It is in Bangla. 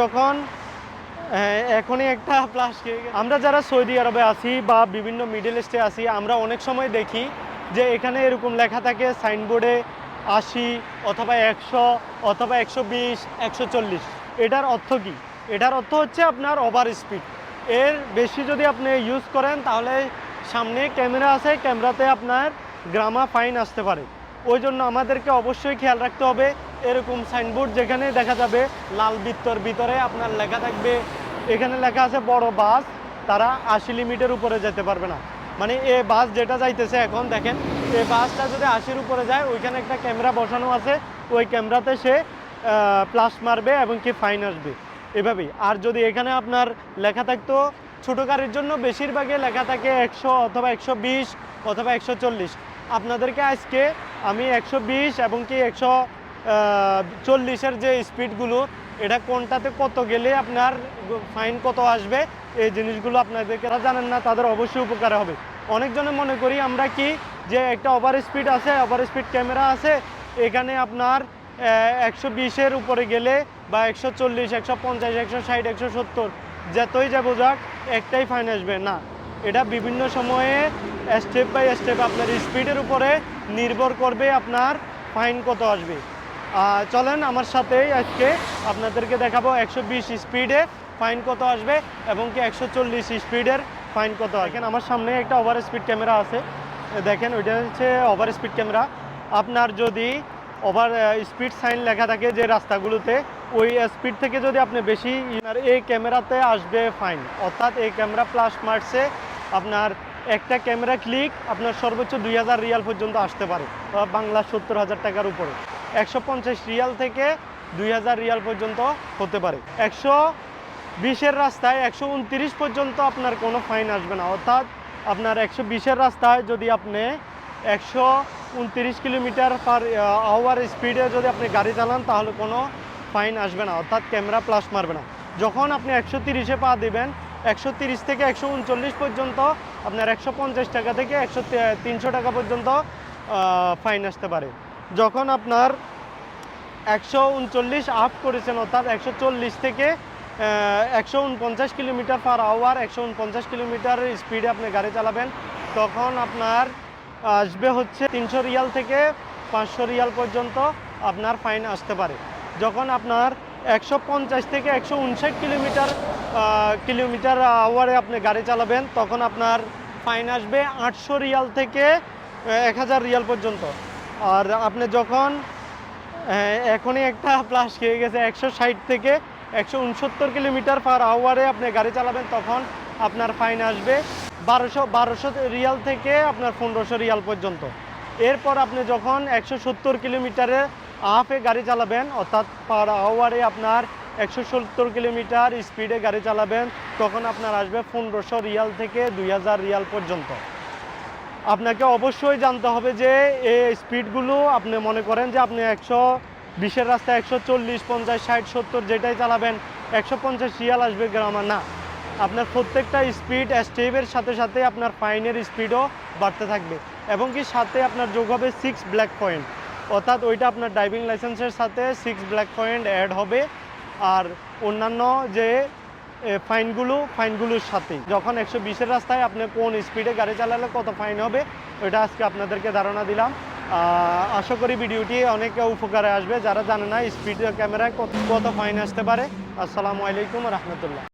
যখন হ্যাঁ, এখনই একটা প্লাস আমরা যারা সৌদি আরবে আছি বা বিভিন্ন মিডল ইস্টে আছি আমরা অনেক সময় দেখি যে এখানে এরকম লেখা থাকে সাইনবোর্ডে আশি অথবা একশো অথবা একশো বিশ একশো চল্লিশ। এটার অর্থ কী? এটার অর্থ হচ্ছে আপনার ওভার স্পিড এর বেশি যদি আপনি ইউজ করেন তাহলে সামনে ক্যামেরা আছে ক্যামেরাতে আপনার গ্রামা ফাইন আসতে পারে। ওই জন্য আমাদেরকে অবশ্যই খেয়াল রাখতে হবে এরকম সাইনবোর্ড যেখানে দেখা যাবে লাল বৃত্তর ভিতরে আপনার লেখা থাকবে। এখানে লেখা আছে, বড় বাস, তারা আশি লিমিটের উপরে যেতে পারবে না। মানে এ বাস যেটা যাইতেছে এখন, দেখেন এই বাসটা যদি আশির উপরে যায়, ওইখানে একটা ক্যামেরা বসানো আছে। ওই ক্যামেরাতে সে প্লাস মারবে এবং কি ফাইন আসবে। এভাবেই। আর যদি এখানে আপনার লেখা থাকতো, ছোটো গাড়ির জন্য বেশিরভাগে লেখা থাকে একশো অথবা একশো বিশ অথবা একশো চল্লিশ। আপনাদেরকে আজকে আমি একশো বিশ এবং কি একশো চল্লিশের যে স্পিডগুলো, এটা কোনটাতে কত গেলে আপনার ফাইন কত আসবে, এই জিনিসগুলো আপনাদেরকে জানেন না, তাদের অবশ্যই উপকার হবে। অনেকজনে মনে করি আমরা কি, যে একটা ওভার স্পিড আছে ওভার স্পিড ক্যামেরা আছে, এখানে আপনার একশো বিশের উপরে গেলে বা একশো চল্লিশ, একশো পঞ্চাশ, একশো ষাট, একশো সত্তর, যতই যাব যাক একটাই ফাইন আসবে। না, এটা বিভিন্ন সময়ে স্টেপ বাই স্টেপ আপনার স্পিডের উপরে নির্ভর করবে আপনার ফাইন কত আসবে। চলেন আমার সাথেই আজকে আপনাদেরকে দেখাবো একশো বিশ স্পিডে ফাইন কত আসবে এবং কি একশো চল্লিশ স্পিডের ফাইন কত দেখেন, আমার সামনে একটা ওভার স্পিড ক্যামেরা আছে। দেখেন, ওইটা হচ্ছে ওভার স্পিড ক্যামেরা আপনার যদি ওভার স্পিড সাইন লেখা থাকে যে রাস্তাগুলোতে, ওই স্পিড থেকে যদি আপনি বেশি আর এই ক্যামেরাতে আসবে ফাইন অর্থাৎ এই ক্যামেরা প্লাস মার্কসে আপনার একটা ক্যামেরা ক্লিক আপনার সর্বোচ্চ দুই হাজার রিয়াল পর্যন্ত আসতে পারে। বাংলা সত্তর হাজার টাকার উপরে। একশো পঞ্চাশ রিয়াল থেকে দুই হাজার রিয়াল পর্যন্ত হতে পারে। একশো বিশের রাস্তায় একশো উনত্রিশ পর্যন্ত আপনার কোনো ফাইন আসবে না। অর্থাৎ আপনার একশো বিশের রাস্তায় যদি আপনি একশো উনত্রিশ কিলোমিটার পার আওয়ার স্পিডে যদি আপনি গাড়ি চালান, তাহলে কোনো ফাইন আসবে না। অর্থাৎ ক্যামেরা প্লাস মারবে না। যখন আপনি একশো তিরিশে পা দিবেন, একশো তিরিশ থেকে একশো উনচল্লিশ পর্যন্ত আপনার একশো পঞ্চাশ টাকা থেকে একশো তিনশো টাকা পর্যন্ত ফাইন আসতে পারে। যখন আপনার একশো উনচল্লিশ আপ করেছেন, অর্থাৎ একশো চল্লিশ থেকে একশো উনপঞ্চাশ কিলোমিটার পার আওয়ার একশো উনপঞ্চাশ কিলোমিটার স্পিডে আপনি গাড়ি চালাবেন, তখন আপনার আসবে হচ্ছে তিনশো রিয়াল থেকে পাঁচশো রিয়াল পর্যন্ত আপনার ফাইন আসতে পারে। যখন আপনার একশো পঞ্চাশ থেকে একশো উনষাট কিলোমিটার কিলোমিটার আওয়ারে আপনি গাড়ি চালাবেন, তখন আপনার ফাইন আসবে আটশো রিয়াল থেকে এক হাজার রিয়াল পর্যন্ত। আর আপনি যখন এখনই একটা প্লাস খেয়ে গেছে, একশো ষাট থেকে একশো উনসত্তর কিলোমিটার পার আওয়ারে আপনি গাড়ি চালাবেন, তখন আপনার ফাইন আসবে বারোশো বারোশো রিয়াল থেকে আপনার পনেরোশো রিয়াল পর্যন্ত। এরপর আপনি যখন একশো সত্তর কিলোমিটারে আফে গাড়ি চালাবেন, অর্থাৎ পার আওয়ারে আপনার একশো সত্তর কিলোমিটার স্পিডে গাড়ি চালাবেন, তখন আপনার আসবে পনেরোশো রিয়াল থেকে দুই হাজার রিয়াল পর্যন্ত। আপনাকে অবশ্যই জানতে হবে যে এই স্পিডগুলো আপনি মনে করেন যে আপনি একশো বিশের রাস্তায় একশো চল্লিশ, পঞ্চাশ, ষাট, সত্তর যেটাই চালাবেন, একশো পঞ্চাশ রিয়াল আসবে গ্রামা, না। আপনার প্রত্যেকটা স্পিড স্টেপের সাথে সাথে আপনার ফাইনের স্পিডও বাড়তে থাকবে। এবং কি সাথে আপনার যোগ হবে সিক্স ব্ল্যাক পয়েন্ট অর্থাৎ ওইটা আপনার ড্রাইভিং লাইসেন্সের সাথে সিক্স ব্ল্যাক পয়েন্ট অ্যাড হবে। আর অন্যান্য যে ফাইনগুলো, ফাইনগুলোর সাথে। যখন একশো বিশের রাস্তায় আপনি কোন স্পিডে গাড়ি চালালে কত ফাইন হবে, ওইটা আজকে আপনাদেরকে ধারণা দিলাম। আশা করি ভিডিওটি অনেক উপকারে আসবে। যারা জানে না স্পিড ক্যামেরায় কত কত ফাইন আসতে পারে, আসসালামু আলাইকুম রহমতুল্লাহ।